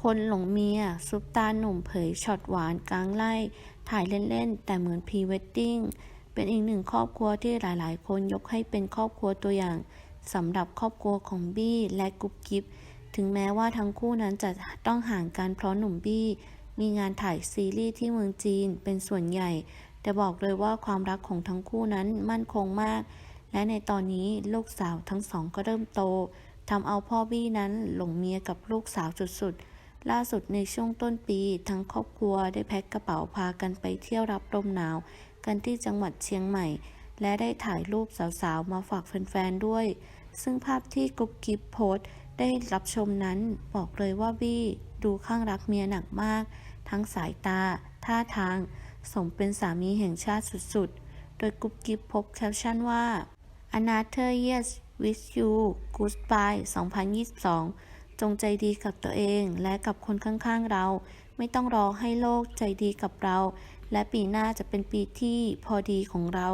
คนหลงเมียซุปตาหนุ่มเผยช็อตหวานกลางไล่ถ่ายเล่นๆ แต่เหมือนพรีเวดดิ้งเป็นอีกหนึ่งครอบครัวที่หลายๆ คนยกให้เป็นครอบครัวตัวอย่างสำหรับครอบครัวของบี้และกุ๊บกิ๊บถึงแม้ว่าทั้งคู่นั้นจะต้องห่างกันเพราะหนุ่มบี้มีงานถ่ายซีรีส์ที่เมืองจีนเป็นส่วนใหญ่ แต่บอกเลยว่าความรักของทั้งคู่นั้นมั่นคงมาก และในตอนนี้ลูกสาวทั้งสองก็เริ่มโตทำเอาพ่อบี้นั้นหลงเมียกับลูกสาวสุดๆ ล่าสุดในช่วงต้นปี ทั้งครอบครัวได้แพ็คกระเป๋าพากันไปเที่ยวรับลมหนาว กันที่จังหวัดเชียงใหม่ และได้ถ่ายรูปสาวๆ มาฝากแฟนๆ ด้วย ซึ่งภาพที่กุ๊บกิ๊บโพสต์ได้รับชมนั้นบอกเลยว่าบี้ดูข้างรักเมียหนักมาก ทั้งสายตา ท่าทาง สมเป็นสามีแห่งชาติสุดๆ โดยกุ๊บกิ๊บพบแคปชั่นว่า Another Years with you Goodbye 2022 จงใจดีกับตัวเองและกับคนข้างๆเรา ไม่ต้องรอให้โลกใจดีกับเรา และปีหน้าจะเป็นปีที่พอดีของเรา